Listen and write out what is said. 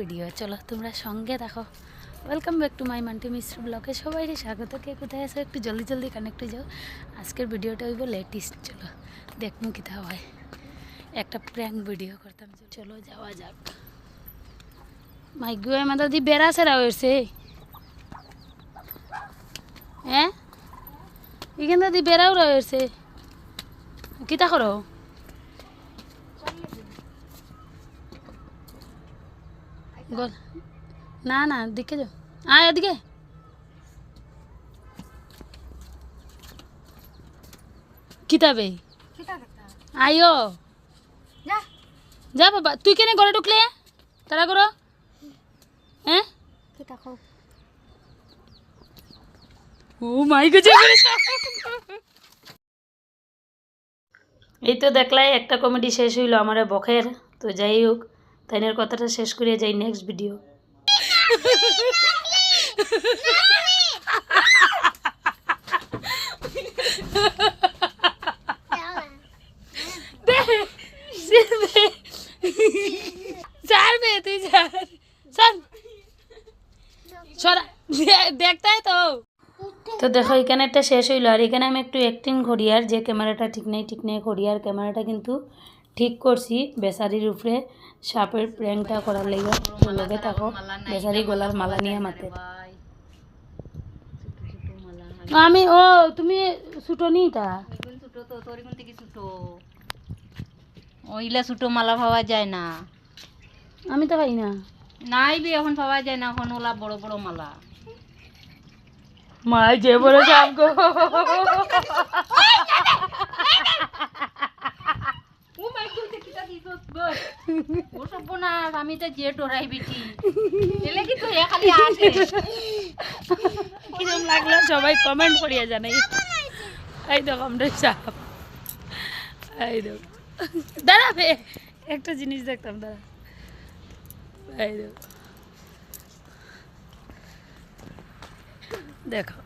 Video চলো, তোমরা সঙ্গে দেখো। Welcome back to my Manti Mishra ব্লগে সবাইকে স্বাগত। কে কোথায় আছো? একটু জলদি জলদি কানেক্ট হয়ে যাও। আজকের ভিডিওটা হইব লেটেস্ট চলো দেখুন কিতা হয়। একটা প্র্যাঙ্ক ভিডিও করতাম। চলো, যাওয়া যাক। মাই গুয়ে মাথা দি বেড়া সেরা হয়েছে। হ্যাঁ? এখান দি বেড়াও রয়েছে। কিতা করো? বল না না দিকে যাও। আয় এদিকে। কিতাবে? আইও। যা। বাবা তুই কেনে ঘরে ঢুকলে? তারা করো। হ্যাঁ? ও মাই গো এই তো দেখলাই একটা কমেডি শেষ হইল আমার বখের তো যাই হোক তাইনের কথাটা শেষ করে যাই নেক্সট ভিডিও তুই তো। তো দেখো এখানে একটা শেষ হইল আর এখানে আমি একটু অ্যাক্টিং করি আর যে ক্যামেরাটা ঠিক নেই ঠিক নেই করি আর ক্যামেরাটা কিন্তু ঠিক করছি বেসারির উপরে সাপের প্র্যাঙ্কটা করার লেগে থাকো বেসারি গলার মালা নিয়ে মাতে আমি ও তুমি ছুটো নি তা? ওইলা ছোট মালা পাওয়া যায় না। আমি তো পাই না। নাই বি এখন পাওয়া যায় না এখন ওলা বড় বড় মালা। মা যে গো ও সব না আমি তো এলে কি তো কিরম লাগল সবাই কমেন্ট করিয়া জানাই। এই দেখো আমরা সাপ এই দেখো। দাঁড়াবে একটা জিনিস দেখতাম, দাঁড়া। এই দেখো।